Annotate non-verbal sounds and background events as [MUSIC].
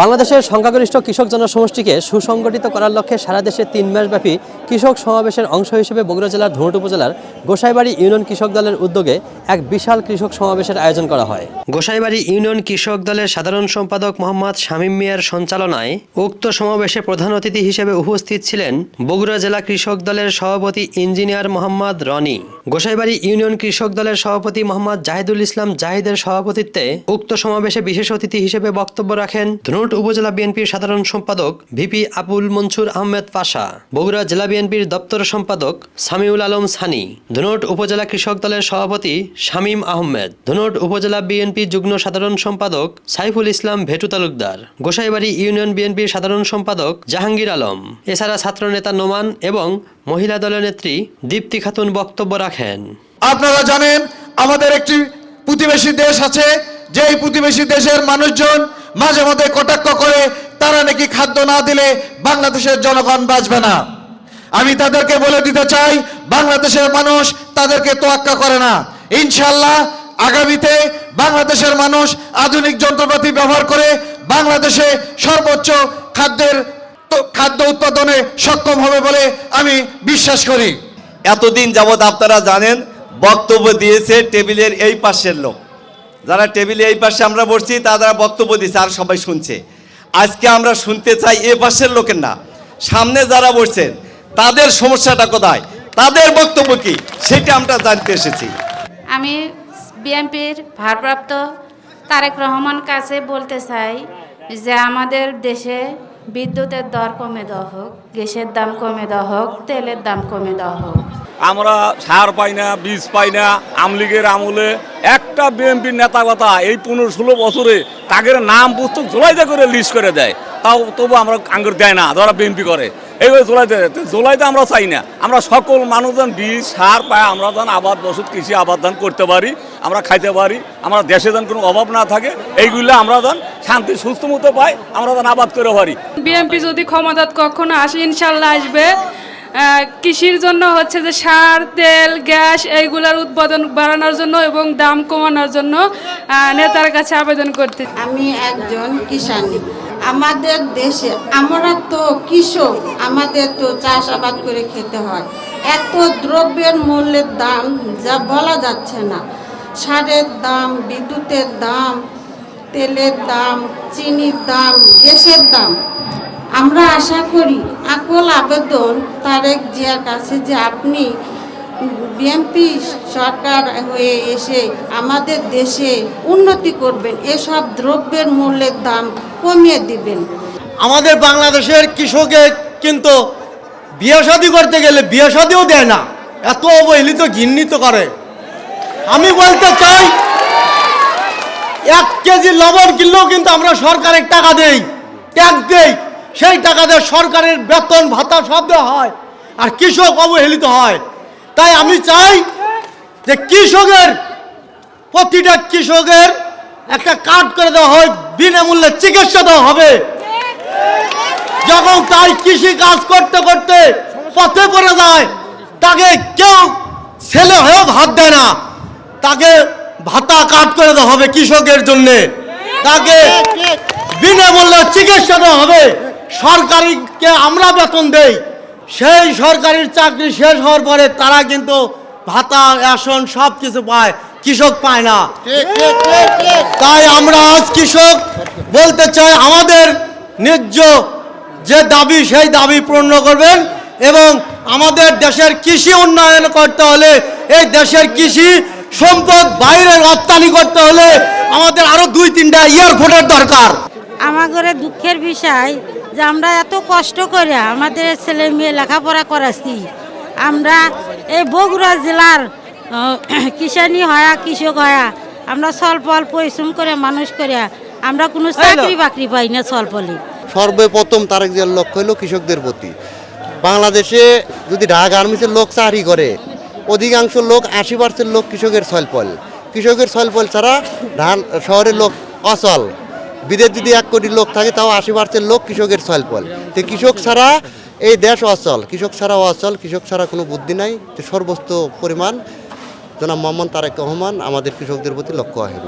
বাংলাদেশের সংখ্যাগরিষ্ঠ কৃষক জনসমষ্টিকে সুসংগঠিত করার লক্ষ্যে সারা দেশে তিন মাসব্যাপী কৃষক সমাবেশের অংশ হিসেবে বগুড়া জেলার ধুনট উপজেলার গোসাইবাড়ি ইউনিয়ন কৃষক দলের উদ্যোগে এক বিশাল কৃষক সমাবেশের আয়োজন করা হয়। গোসাইবাড়ি ইউনিয়ন কৃষক দলের সাধারণ সম্পাদক মোহাম্মদ শামীম মিয়ার সঞ্চালনায় উক্ত সমাবেশে প্রধান অতিথি হিসেবে উপস্থিত ছিলেন বগুড়া জেলা কৃষক দলের সভাপতি ইঞ্জিনিয়ার মোহাম্মদ রনি। গোসাইবাড়ি ইউনিয়ন কৃষক দলের সভাপতি মোহাম্মদ জাহিদুল ইসলাম জাহিদের সভাপতিত্বে উক্ত সমাবেশে বিশেষ অতিথি হিসেবে বক্তব্য রাখেন ধনুট উপজেলা বিএনপির সাধারণ সম্পাদক ভিপি আবুল মনসুর আহমেদ পাশা, বগুড়া জেলা বিএনপির দপ্তর সম্পাদক সামিউল আলম সানি, ধনুট উপজেলা কৃষক দলের সভাপতি শামীম আহমেদ, ধনুট উপজেলা বিএনপি যুগ্ম সাধারণ সম্পাদক সাইফুল ইসলাম ভেটু তালুকদার, গোসাইবাড়ি ইউনিয়ন বিএনপির সাধারণ সম্পাদক জাহাঙ্গীর আলম। এছাড়া ছাত্রনেতা নোমান এবং মহিলা দলের নেত্রী দীপ্তি খাতুন বক্তব্য রাখেন। আপনারা জানেন, আমাদের একটি প্রতিবেশী দেশ আছে যেই প্রতিবেশী দেশের মানুষজন মাঝে মধ্যে কটাক্ষ করে, তারা নাকি খাদ্য না দিলে বাংলাদেশের জনগণ বাঁচবে না। আমি তাদেরকে বলে দিতে চাই, বাংলাদেশের মানুষ তাদেরকে তোয়াক্কা করে না। ইনশাল্লাহ আগামীতে বাংলাদেশের মানুষ আধুনিক যন্ত্রপাতি ব্যবহার করে বাংলাদেশে সর্বোচ্চ খাদ্যের খাদ্য উৎপাদনে সক্ষম হবে বলে আমি বিশ্বাস করি। এতদিন যাবৎ আপনারা জানেন, বক্তব্য দিয়েছে টেবিলের এই পাশের লোক। যারা টেবিলে এই পাশে আমরা বসছি, তারা বক্তব্য দিচ্ছে আর সবাই শুনছে। আজকে আমরা শুনতে চাই এ পাশের লোকের না। সামনে যারা বসছেন, তাদের সমস্যাটা কোথায়? তাদের বক্তব্য কি? সেটা আমরা জানতে এসেছি। আমি বিএনপির ভারপ্রাপ্ত তারেক রহমান কাছে বলতে চাই যে আমাদের দেশে বিদ্যুতের দর কমে দেওয়া হোক, গ্যাসের দাম কমে দেওয়া হোক, তেলের দাম কমে দেওয়া হোক। আমরা সার পাই না, বীজ পাই না, আমলিগের আমলে একটা বিএনপির নেতা কথা এই পনেরো ষোলো বছরে তাদের নাম পুস্তক জোলাইতে করে লিস্ট করে দেয়। তাও তবু আমরা আঙ্গুর দেয় না, যারা বিএনপি করে। এইভাবে জোলাইতে। জোলাইতে আমরা চাই না। আমরা সকল মানুষজন বীজ, সার পায়, আমরা যেন আবাদ বসত কৃষি আবাদ দান করতে পারি, আমরা খাইতে পারি, আমরা দেশে যেন কোনো অভাব না থাকে, এইগুলো আমরা যেন শান্তি, সুস্থ মতো পাই, আমরা যেন আবাদ করে পারি। বিএনপি যদি ক্ষমতাত কখনো আসে, ইনশাল্লাহ আসবে। কৃষির জন্য হচ্ছে যে সার, তেল, গ্যাস এইগুলার উৎপাদন বাড়ানোর জন্য এবং দাম কমানোর জন্য নেতার কাছে আবেদন করতে আমি একজন কিষানি। আমাদের দেশে আমরা তো কৃষক, আমাদের তো চাষাবাদ করে খেতে হয়। এত দ্রব্যের মূল্যের দাম যা বলা যাচ্ছে না। সারের দাম, বিদ্যুতের দাম, তেলের দাম, চিনির দাম, গ্যাসের দাম। আমরা আশা করি আকল আবেদন তারেক জিয়ার কাছে যে আপনি বিএনপি সরকার হয়ে এসে আমাদের দেশে উন্নতি করবেন, এসব দ্রব্যের মূল্যের দাম কমিয়ে দিবেন। আমাদের বাংলাদেশের কৃষকে কিন্তু বিয়ে শাদি করতে গেলে বিয়ে শাদিও দেয় না, এত অবহেলিত, ঘৃণিত করে। আমি বলতে চাই, এক কেজি লবণ কিনলেও কিন্তু আমরা সরকারের টাকা দেই, ট্যাক্স দেই। সেই টাকা দিয়ে সরকারের বেতন, ভাতা সব দেওয়া হয় আর কৃষক অবহেলিত হয়। তাই আমি চাই যে কৃষকের, প্রতিটা কৃষকের একটা কার্ড করে দেওয়া হয়, বিনামূল্যে চিকিৎসা দেওয়া হবে। যখন তাই কৃষি কাজ করতে করতে পথে পড়ে যায়, তাকে কেউ ছেলে হয়েও ভাত দেয় না। তাকে ভাতা কাট করে দেওয়া হবে কৃষকের জন্যে। তাকে বিনামূল্যে চিকিৎসা দেওয়া হবে। সরকারিকে আমরা বেতন দেই সেই সরকারির চাকরি শেষ হওয়ার পরে তারা কিন্তু ভাতা রেশন সব কিছু পায় কৃষক পায় না। তাই আমরা আজ কৃষক বলতে চাই আমাদের ন্যায্য যে দাবি সেই দাবি পূর্ণ করবেন এবং আমাদের দেশের কৃষি উন্নয়ন করতে হলে এই দেশের কৃষি সম্পদ বাইরে রপ্তানি করতে হলে আমাদের আরও দুই তিনটা এয়ারপোর্টের দরকার। আমাদের দুঃখের বিষয় যে আমরা এত কষ্ট করে আমাদের ছেলে মেয়ে লেখাপড়া করাচ্ছি। আমরা এই বগুড়া জেলার [CLEARS THROAT] কিষানি হয়া কৃষক হয়া আমরা স্বল্পল পরিশ্রম করে মানুষ করে আমরা কোনো চাকরি বাকরি পাই না স্বল্পলে সর্বপ্রথম তারেক জিয়ার লক্ষ্য হলো কৃষকদের প্রতি। বাংলাদেশে যদি ঢাকা গার্মেন্টসের লোক চাকরি করে অধিকাংশ লোক আশি পার্সেন্ট লোক কৃষকের ছলপল কৃষকের ছলপল ছাড়া ধান শহরের লোক অচল। বিদেশ যদি এক কোটি লোক থাকে, তাও আশি পার্সেন্ট লোক কৃষকের সয়েল পল তো কৃষক ছাড়া এই দেশ অচল। কৃষক ছাড়া অচল, কৃষক ছাড়া কোনো বুদ্ধি নাই। তো সর্বোচ্চ পরিমাণ জনাব মোহাম্মদ তারেক রহমান আমাদের কৃষকদের প্রতি লক্ষ্য রাখেন